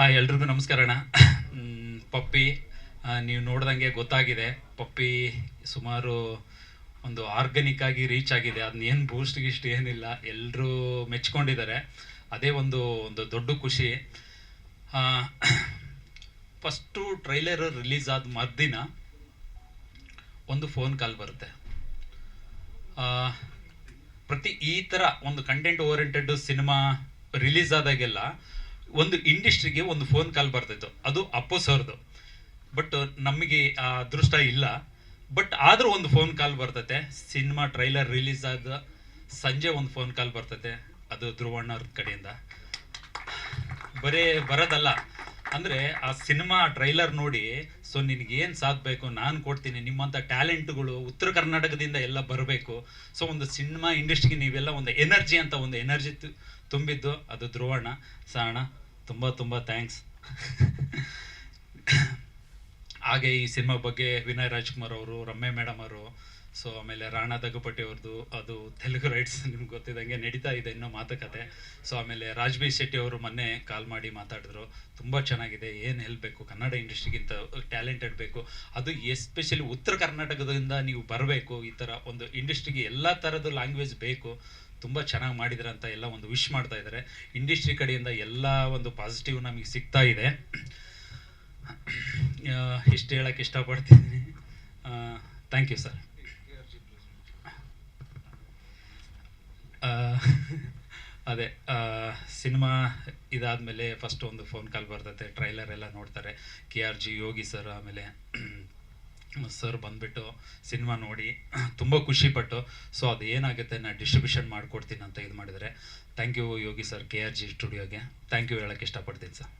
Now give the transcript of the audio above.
ಎಲ್ರಿಗೂ ನಮಸ್ಕಾರ ಅಣ್ಣ. ಪಪ್ಪಿ ನೀವು ನೋಡ್ದಂಗೆ ಗೊತ್ತಾಗಿದೆ. ಪಪ್ಪಿ ಸುಮಾರು ಒಂದು ಆರ್ಗ್ಯಾನಿಕ್ ಆಗಿ ರೀಚ್ ಆಗಿದೆ. ಅದನ್ನ ಏನು ಬೂಸ್ಟ್ ಗಿಸ್ಟ್ ಏನಿಲ್ಲ. ಎಲ್ಲರೂ ಮೆಚ್ಕೊಂಡಿದ್ದಾರೆ. ಅದೇ ಒಂದು ಒಂದು ದೊಡ್ಡ ಖುಷಿ. ಫಸ್ಟು ಟ್ರೈಲರ್ ರಿಲೀಸ್ ಆದ ಮರ್ದಿನ ಒಂದು ಫೋನ್ ಕಾಲ್ ಬರುತ್ತೆ. ಪ್ರತಿ ಈ ಥರ ಒಂದು ಕಂಟೆಂಟ್ ಓರಿಯೆಂಟೆಡ್ ಸಿನಿಮಾ ರಿಲೀಸ್ ಆದಾಗೆಲ್ಲ ಒಂದು ಇಂಡಸ್ಟ್ರಿಗೆ ಒಂದು ಫೋನ್ ಕಾಲ್ ಬರ್ತಿತ್ತು. ಅದು ಅಪ್ಪು ಸರ್ದು. ಬಟ್ ನಮಗೆ ಅದೃಷ್ಟ ಇಲ್ಲ. ಬಟ್ ಆದರೂ ಒಂದು ಫೋನ್ ಕಾಲ್ ಬರ್ತೈತೆ. ಸಿನಿಮಾ ಟ್ರೈಲರ್ ರಿಲೀಸ್ ಆದ ಸಂಜೆ ಒಂದು ಫೋನ್ ಕಾಲ್ ಬರ್ತೈತೆ. ಅದು ಧ್ರುವಣ್ಣವ್ರ ಕಡೆಯಿಂದ. ಬರೇ ಬರೋದಲ್ಲ. ಅಂದರೆ ಆ ಸಿನಿಮಾ ಟ್ರೈಲರ್ ನೋಡಿ, ಸೊ ನಿನಗೆ ಏನು ಸಾಧಬೇಕು ನಾನು ಕೊಡ್ತೀನಿ. ನಿಮ್ಮಂಥ ಟ್ಯಾಲೆಂಟ್ಗಳು ಉತ್ತರ ಕರ್ನಾಟಕದಿಂದ ಎಲ್ಲ ಬರಬೇಕು. ಸೊ ಒಂದು ಸಿನಿಮಾ ಇಂಡಸ್ಟ್ರಿಗೆ ನೀವೆಲ್ಲ ಒಂದು ಎನರ್ಜಿ ಅಂತ ಒಂದು ಎನರ್ಜಿ ತುಂಬಿದ್ದು ಅದು ಧ್ರುವಣ್ಣ ಸಾಣ ತುಂಬ ತುಂಬ ಥ್ಯಾಂಕ್ಸ್ ಹಾಗೆ ಈ ಸಿನಿಮಾ ಬಗ್ಗೆ ವಿನಯ್ ರಾಜ್ಕುಮಾರ್ ಅವರು, ರಮ್ಯ ಮೇಡಮ್ ಅವರು ಸೊ ಆಮೇಲೆ ರಾಣಾ ದಗಪಟ್ಟಿ ಅವ್ರದ್ದು ಅದು ತೆಲುಗು ರೈಟ್ಸ್ ನಿಮ್ಗೆ ಗೊತ್ತಿದ್ದಂಗೆ ನಡೀತಾ ಇದೆ ಇನ್ನೂ ಮಾತುಕತೆ. ಸೊ ಆಮೇಲೆ ರಾಜ್ಬಿ ಶೆಟ್ಟಿ ಅವರು ಮೊನ್ನೆ ಕಾಲ್ ಮಾಡಿ ಮಾತಾಡಿದ್ರು. ತುಂಬ ಚೆನ್ನಾಗಿದೆ, ಏನು ಹೇಳಬೇಕು ಕನ್ನಡ ಇಂಡಸ್ಟ್ರಿಗಿಂತ ಟ್ಯಾಲೆಂಟೆಡ್ ಬೇಕು. ಅದು ಎಸ್ಪೆಷಲಿ ಉತ್ತರ ಕರ್ನಾಟಕದಿಂದ ನೀವು ಬರಬೇಕು. ಈ ಥರ ಒಂದು ಇಂಡಸ್ಟ್ರಿಗೆ ಎಲ್ಲ ಥರದ ಲ್ಯಾಂಗ್ವೇಜ್ ಬೇಕು. ತುಂಬ ಚೆನ್ನಾಗಿ ಮಾಡಿದ್ರ ಅಂತ ಎಲ್ಲ ಒಂದು ವಿಶ್ ಮಾಡ್ತಾ ಇದ್ದಾರೆ ಇಂಡಸ್ಟ್ರಿ ಕಡೆಯಿಂದ ಎಲ್ಲ ಒಂದು ಪಾಸಿಟಿವ್ ನಮಗೆ ಸಿಗ್ತಾ ಇದೆ. ಇಷ್ಟು ಹೇಳಕ್ಕೆ ಇಷ್ಟಪಡ್ತೀನಿ ಥ್ಯಾಂಕ್ ಯು ಸರ್ ಅದೇ ಸಿನಿಮಾ ಇದಾದಮೇಲೆ ಫಸ್ಟ್ ಒಂದು ಫೋನ್ ಕಾಲ್ ಬರ್ತೈತೆ ಟ್ರೈಲರ್ ಎಲ್ಲ ನೋಡ್ತಾರೆ. K R G Yogi sir ಆಮೇಲೆ ಸರ್ ಬಂದ್ಬಿಟ್ಟು ಸಿನಿಮಾ ನೋಡಿ ತುಂಬ ಖುಷಿಪಟ್ಟು. ಸೊ ಅದು ಏನಾಗುತ್ತೆ ನಾನು ಡಿಸ್ಟ್ರಿಬ್ಯೂಷನ್ ಮಾಡಿಕೊಡ್ತೀನಿ ಅಂತ ಇದು ಮಾಡಿದರೆ thank you Yogi sir, K R G ಸ್ಟುಡಿಯೋಗೆ thank you ಹೇಳೋಕ್ಕೆ ಇಷ್ಟಪಡ್ತೀನಿ ಸರ್.